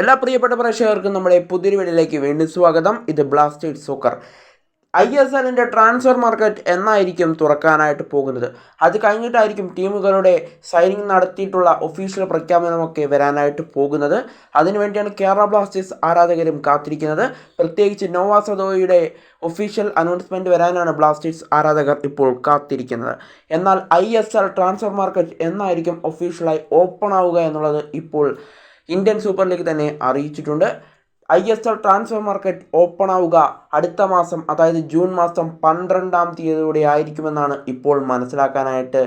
എല്ലാ പ്രിയപ്പെട്ട പ്രേക്ഷകർക്കും നമ്മുടെ പുതിയൊരു വീഡിയോയിലേക്ക് വീണ്ടും സ്വാഗതം. ഇത് ബ്ലാസ്റ്റേഴ്സ് സോക്കർ. ഐ എസ് എല്ലിന്റെ ട്രാൻസ്ഫർ മാർക്കറ്റ് എന്നായിരിക്കും തുറക്കാനായിട്ട് പോകുന്നത്. അത് കഴിഞ്ഞിട്ടായിരിക്കും ടീമുകളുടെ സൈനിങ് നടത്തിയിട്ടുള്ള ഒഫീഷ്യൽ പ്രഖ്യാപനമൊക്കെ വരാനായിട്ട് പോകുന്നത്. അതിനുവേണ്ടിയാണ് കേരള ബ്ലാസ്റ്റേഴ്സ് ആരാധകരും കാത്തിരിക്കുന്നത്. പ്രത്യേകിച്ച് നോവാ സദോയുടെ ഒഫീഷ്യൽ അനൗൺസ്മെന്റ് വരാനാണ് ബ്ലാസ്റ്റേഴ്സ് ആരാധകർ ഇപ്പോൾ കാത്തിരിക്കുന്നത്. എന്നാൽ ഐ ട്രാൻസ്ഫർ മാർക്കറ്റ് എന്നായിരിക്കും ഒഫീഷ്യലായി ഓപ്പൺ ആവുക എന്നുള്ളത് ഇപ്പോൾ ഇന്ത്യൻ സൂപ്പർ ലീഗ് തന്നെ അറിയിച്ചിട്ടുണ്ട്. I S L transfer market open ആവുക അടുത്ത മാസം അതായത് ജൂൺ മാസം പന്ത്രണ്ടാം തീയതിയോടെ ആയിരിക്കുമെന്നാണ് ഇപ്പോൾ മനസ്സിലാക്കാനായിട്ട്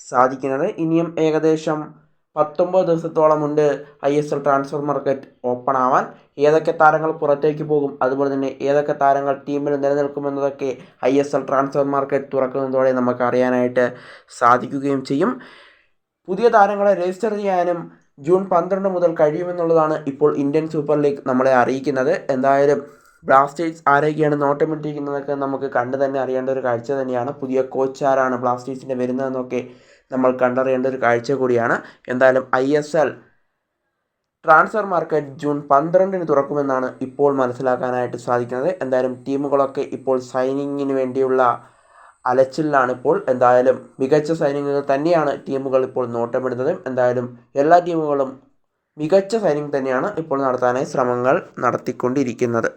സാധിക്കുന്നത്. ഇനിയും ഏകദേശം പത്തൊമ്പത് ദിവസത്തോളമുണ്ട് I S L transfer market open ആവാൻ. ഏതൊക്കെ താരങ്ങൾ പുറത്തേക്ക് പോകും അതുപോലെ തന്നെ ഏതൊക്കെ താരങ്ങൾ ടീമിൽ നിലനിൽക്കുമെന്നതൊക്കെ I S L transfer market തുറക്കുന്നതോടെ നമുക്ക് അറിയാനായിട്ട് സാധിക്കുകയും ചെയ്യും. പുതിയ താരങ്ങളെ രജിസ്റ്റർ ചെയ്യാനും ജൂൺ പന്ത്രണ്ട് മുതൽ കഴിയുമെന്നുള്ളതാണ് ഇപ്പോൾ ഇന്ത്യൻ സൂപ്പർ ലീഗ് നമ്മളെ അറിയിക്കുന്നത്. എന്തായാലും ബ്ലാസ്റ്റേഴ്സ് ആരൊക്കെയാണ് നോട്ടമിട്ടിരിക്കുന്നതൊക്കെ നമുക്ക് കണ്ടു തന്നെ അറിയേണ്ട ഒരു കാഴ്ച തന്നെയാണ്. പുതിയ കോച്ച് ആരാണ് ബ്ലാസ്റ്റേഴ്സിന്റെ വരുന്നതെന്നൊക്കെ നമ്മൾ കണ്ടറിയേണ്ട ഒരു കാഴ്ച കൂടിയാണ്. എന്തായാലും I S L transfer market June പന്ത്രണ്ടിന് തുറക്കുമെന്നാണ് ഇപ്പോൾ മനസ്സിലാക്കാനായിട്ട് സാധിക്കുന്നത്. എന്തായാലും ടീമുകളൊക്കെ ഇപ്പോൾ സൈനിങ്ങിന് വേണ്ടിയുള്ള അലച്ചിലാണ് ഇപ്പോൾ എന്തായാലും മികച്ച സൈനികങ്ങൾ തന്നെയാണ് ടീമുകൾ ഇപ്പോൾ നോട്ടമിടുന്നത്. എന്തായാലും എല്ലാ ടീമുകളും മികച്ച സൈനിങ് തന്നെയാണ് ഇപ്പോൾ നടത്താനായി ശ്രമങ്ങൾ നടത്തിക്കൊണ്ടിരിക്കുന്നത്.